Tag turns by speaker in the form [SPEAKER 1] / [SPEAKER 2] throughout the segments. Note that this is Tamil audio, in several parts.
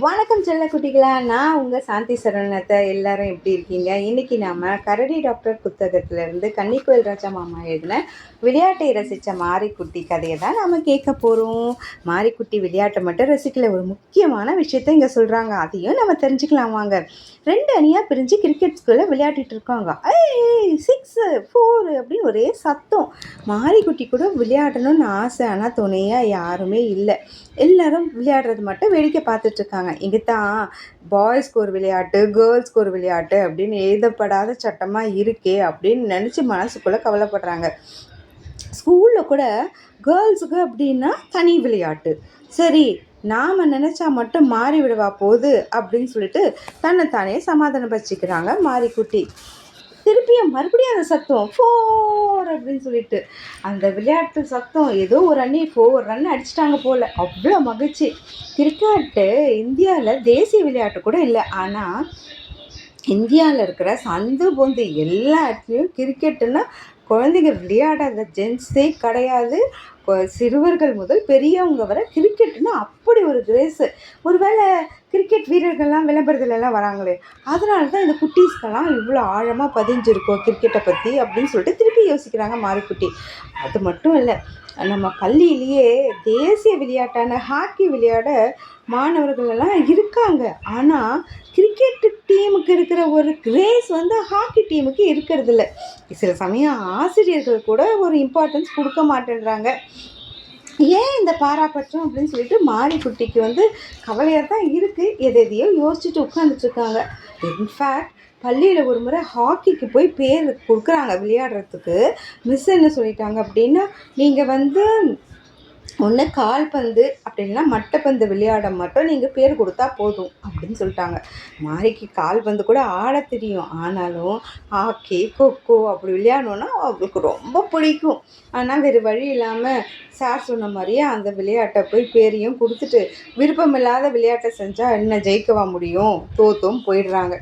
[SPEAKER 1] வணக்கம் செல்ல குட்டிகளா நான் உங்கள் சாந்தி சரவணத்தை எல்லாரும் எப்படி இருக்கீங்க? இன்றைக்கி நாம் கரடி டாக்டர் புத்தகத்திலேருந்து கன்னிக்கோயில் ராஜா மாமா எழுதின விளையாட்டை ரசித்த மாரிக்குட்டி கதையை தான் நாம் கேட்க போகிறோம் மாரிக்குட்டி விளையாட்டை மட்டும் ரசிக்கல ஒரு முக்கியமான விஷயத்த இங்கே சொல்கிறாங்க அதையும் நம்ம தெரிஞ்சுக்கலாம் வாங்க. ரெண்டு அணியாக பிரிஞ்சு கிரிக்கெட் ஸ்கூலில் விளையாடிட்டு இருக்காங்க. ஏய் சிக்ஸு ஃபோரு அப்படின்னு ஒரே சத்தம். மாரிக்குட்டி கூட விளையாடணும்னு ஆசை ஆனால் துணையாக யாருமே இல்லை. எல்லாரும் விளையாடுறது மட்டும் வேடிக்கை பார்த்துட்ருக்காங்க இங்கே தான் பாய்ஸ்க்கு ஒரு விளையாட்டு கேர்ள்ஸ்க்கு ஒரு விளையாட்டு அப்படின்னு எழுதப்படாத சட்டமாக இருக்கே அப்படின்னு நினச்சி மனசுக்குள்ளே கவலைப்படுறாங்க. ஸ்கூலில் கூட கேர்ள்ஸுக்கு அப்படின்னா தனி விளையாட்டு. சரி நாம் நினச்சா மட்டும் மாறி விடுவா போகுது அப்படின்னு சொல்லிட்டு தன்னைத்தானே சமாதானப்படுத்திக்கிறாங்க மாரிக்குட்டி. திருப்பியும் மறுபடியும் அந்த சத்தம் ஃபோர் அப்படின்னு சொல்லிட்டு. அந்த விளையாட்டு சத்தம் ஏதோ ஒரு அண்ணி ஃபோர் ரன் அடிச்சிட்டாங்க போல். அவ்வளோ மகிழ்ச்சி. கிரிக்கெட்டு இந்தியாவில் தேசிய விளையாட்டு கூட இல்லை. ஆனால் இந்தியாவில் இருக்கிற சந்து பொந்து எல்லா இடத்துலையும் கிரிக்கெட்டுன்னா குழந்தைங்க விளையாடாத ஜென்ஸே கிடையாது. சிறுவர்கள் முதல் பெரியவங்க வரை கிரிக்கெட்னா அப்படி ஒரு கிரேஸு ஒருவேளை கிரிக்கெட் வீரர்கள்லாம் விளம்பரத்துலலாம் வராங்களே அதனால தான் இந்த குட்டீஸ்க்கெல்லாம் இவ்வளோ ஆழமாக பதிஞ்சிருக்கோம் கிரிக்கெட்டை பற்றி அப்படின்னு சொல்லிட்டு திருப்பி யோசிக்கிறாங்க மாரிக்குட்டி. அது மட்டும் இல்லை நம்ம பள்ளியிலேயே தேசிய விளையாட்டான ஹாக்கி விளையாட மாணவர்கள் எல்லாம் இருக்காங்க. ஆனால் கிரிக்கெட் டீமுக்கு இருக்கிற ஒரு கிரேஸ் வந்து ஹாக்கி டீமுக்கு இருக்கிறதில்ல. சில சமயம் ஆசிரியர்கள் கூட ஒரு இம்பார்ட்டன்ஸ் கொடுக்க மாட்டேன்றாங்க. ஏன் இந்த பாராபட்சம் அப்படின்னு சொல்லிட்டு மாரிக்குட்டிக்கு வந்து கவலையாக தான் இருக்குது எதை எதையோ யோசிச்சுட்டு உட்காந்துட்ருக்காங்க இன்ஃபேக்ட் பள்ளியில் ஒரு முறை ஹாக்கிக்கு போய் பேர் கொடுக்குறாங்க விளையாடுறதுக்கு. மிஸ் என்ன சொல்லிட்டாங்க அப்படின்னா நீங்கள் வந்து ஒன்று கால்பந்து அப்படின்னா மட்டைப்பந்து விளையாட மட்டும் நீங்கள் பேர் கொடுத்தா போதும் அப்படின்னு சொல்லிட்டாங்க. மாரிக்கு கால்பந்து கூட ஆட தெரியும். ஆனாலும் ஹாக்கி கொக்கோ அப்படி விளையாடணுன்னா அவங்களுக்கு ரொம்ப பிடிக்கும். ஆனால் வேறு வழி இல்லாமல் சார் சொன்ன மாதிரியே அந்த விளையாட்டை போய் பேரையும் கொடுத்துட்டு விருப்பமில்லாத விளையாட்டை செஞ்சால் என்ன ஜெயிக்கவா முடியும்? தோத்தும் போயிடுறாங்க.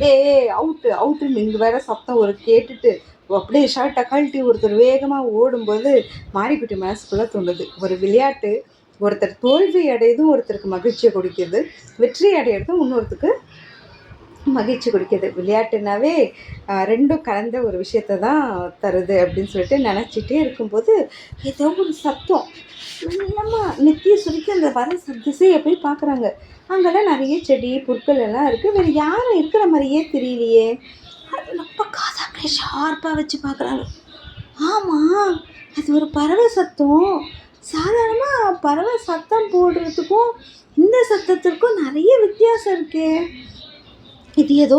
[SPEAKER 1] ஏ அவுட்டு அவுட்டுன்னு இங்கே வேற சத்தம் ஒரு கேட்டுட்டு அப்படியே ஷர்ட்டை கழட்டி ஒருத்தர் வேகமாக ஓடும்போது மாரிக்குட்டி மனசுக்குள்ளே தோணுது. ஒரு விளையாட்டு ஒருத்தர் தோல்வி அடையதும் ஒருத்தருக்கு மகிழ்ச்சியை கொடுக்குது. வெற்றி அடையிறதும் இன்னொருத்தருக்கு மகிழ்ச்சி கொடுக்குது விளையாட்டுனாவே ரெண்டும் கலந்த ஒரு விஷயத்தை தான் தருது அப்படின்னு சொல்லிட்டு நினச்சிட்டே இருக்கும்போது ஏதோ ஒரு சத்தம். மெல்லமாக நெத்திய சுருக்கி அந்த வர திசையை போய் பார்க்குறாங்க. அங்கெல்லாம் நிறைய செடி புற்கள் எல்லாம் இருக்குது வேறு யாரும் இருக்கிற மாதிரியே தெரியலையே. ரொம்ப காதை அப்படியே ஷார்ப்பாக வச்சு பார்க்குறாங்க. ஆமாம் அது ஒரு பறவை சத்தம். சாதாரணமாக பறவை சத்தம் போடுறதுக்கும் இந்த சத்தத்திற்கும் நிறைய வித்தியாசம் இருக்கே. இது ஏதோ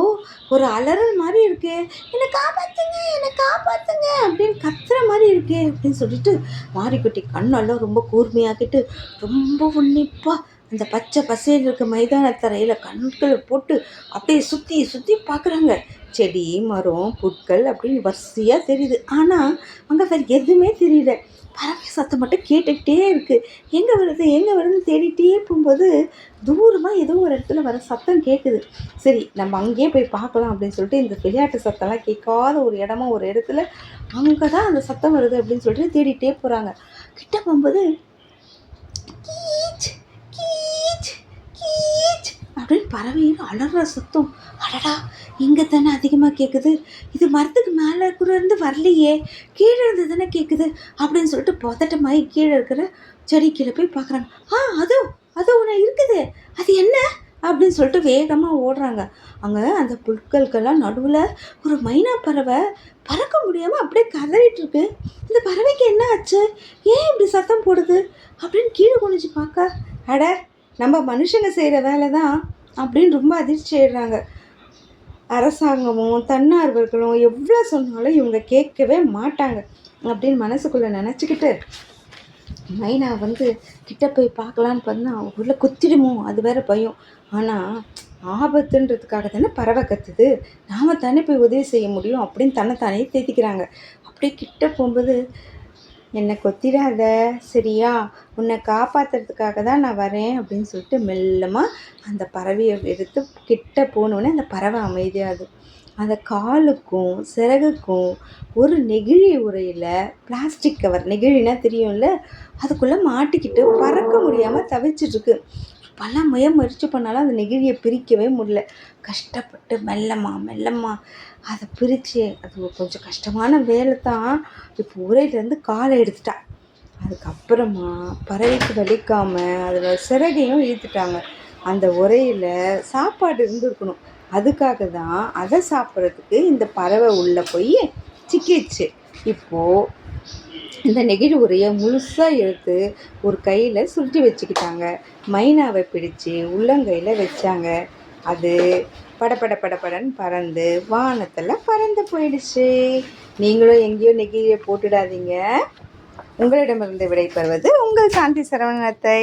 [SPEAKER 1] ஒரு அலறல் மாதிரி இருக்கே. என்னை காப்பாத்துங்க என்னை காப்பாத்துங்க அப்படின்னு கத்துற மாதிரி இருக்கே அப்படின்னு சொல்லிட்டு மாரிக்குட்டி கண்ணெல்லாம் ரொம்ப கூர்மையாக்கிட்டு ரொம்ப உன்னிப்பாக அந்த பச்சை பசேல் இருக்க மைதான தரையில் கண்களை போட்டு அப்படியே சுற்றி சுற்றி பார்க்குறாங்க செடி மரம் புட்கள் அப்படின்னு வரிசையாக தெரியுது. ஆனால் அங்கே வேறு எதுவுமே தெரியல. பறவை சத்தம் மட்டும் கேட்டுக்கிட்டே இருக்குது எங்கே வருது எங்கே வருதுன்னு தேடிட்டே போகும்போது தூரமாக ஏதோ ஒரு இடத்துல வர சத்தம் கேட்குது சரி நம்ம அங்கேயே போய் பார்க்கலாம் அப்படின்னு சொல்லிட்டு இந்த விளையாட்டு சத்தம்லாம் கேட்காத ஒரு இடமா ஒரு இடத்துல அங்கே தான் அந்த சத்தம் வருது அப்படின்னு சொல்லிட்டு தேடிட்டே போகிறாங்க கிட்ட போகும்போது கீச் கீச் கீச் அப்படின்னு பறவைன்னு அலற சத்தம். அடடா இங்கே தானே அதிகமாக கேட்குது இது மரத்துக்கு மேலே கூட இருந்து வரலையே. கீழே இருந்து தானே கேட்குது அப்படின்னு சொல்லிட்டு பதட்டமாகி கீழே இருக்கிற செடி கீழே போய் பார்க்குறாங்க ஆ அதோ அதோ ஒன்று இருக்குது. அது என்ன? அப்படின்னு சொல்லிட்டு வேகமாக ஓடுறாங்க. அங்கே அந்த புற்களுக்கெல்லாம் நடுவில் ஒரு மைனா பறவை பறக்க முடியாமல் அப்படியே கதறிட்டு இருக்கு. இந்த பறவைக்கு என்ன ஆச்சு? ஏன் இப்படி சத்தம் போடுது? அப்படின்னு கீழே குனிஞ்சு பார்க்க. அட நம்ம மனுஷங்க செய்கிற வேலை தான் அப்படின்னு ரொம்ப அதிர்ச்சி ஆயிடுறாங்க. அரசாங்கமும் தன்னார்வர்களும் எவ்வளோ சொன்னாலும் இவங்க கேட்கவே மாட்டாங்க அப்படின்னு மனசுக்குள்ளே நினச்சிக்கிட்டு மைனா வந்து கிட்ட போய் பார்க்கலான்னு பார்த்தா உள்ள குத்திடுமோ? அது வேற பயம். ஆனால் ஆபத்துன்றதுக்காக தானே பறவை கத்துது. நாம் தானே போய் உதவி செய்ய முடியும் அப்படின்னு தன்னைத்தானே தேத்திக்கிறாங்க. அப்படியே கிட்ட போகும்போது என்னை கொத்திடாத சரியா? உன்னை காப்பாற்றுறதுக்காக தான் நான் வரேன் அப்படின்னு சொல்லிட்டு மெல்லமாக அந்த பறவையை எடுத்து கிட்ட போனோடனே அந்த பறவை அமைதியாகுது அந்த காலுக்கும் சிறகுக்கும் ஒரு நெகிழி உரையில் பிளாஸ்டிக் கவர் நெகிழினா தெரியும்ல? அதுக்குள்ளே மாட்டிக்கிட்டு பறக்க முடியாமல் தவிச்சிட்ருக்கு பல முய முயற்சி பண்ணாலும் அந்த நெகிழியை பிரிக்கவே முடியல. கஷ்டப்பட்டு மெல்லமாக மெல்லம்மா அதை பிரித்து அது கொஞ்சம் கஷ்டமான வேலை தான். இப்போ உரையிலேருந்து காலை எடுத்துட்டா. அதுக்கப்புறமா பறவைக்கு வலிக்காமல் அதில் சிறகையும் இழுத்துட்டாங்க. அந்த உரையில் சாப்பாடு இருந்திருக்கணும். அதுக்காக தான் அதை சாப்பிட்றதுக்கு இந்த பறவை உள்ளே போய் சிக்கிச்சு இப்போது இந்த நெகிழி உரையை முழுசாக எடுத்து ஒரு கையில் சுருட்டி வச்சுக்கிட்டாங்க. மைனாவை பிடிச்சு உள்ளங்கையில் வச்சாங்க. அது படபட படபடன்னு பறந்து வானத்தில் பறந்து போயிடுச்சு. நீங்களும் எங்கேயோ நெகிழியை போட்டுடாதீங்க. உங்களிடமிருந்து விடைபெறுவது உங்கள் சாந்தி சரவணத்தை.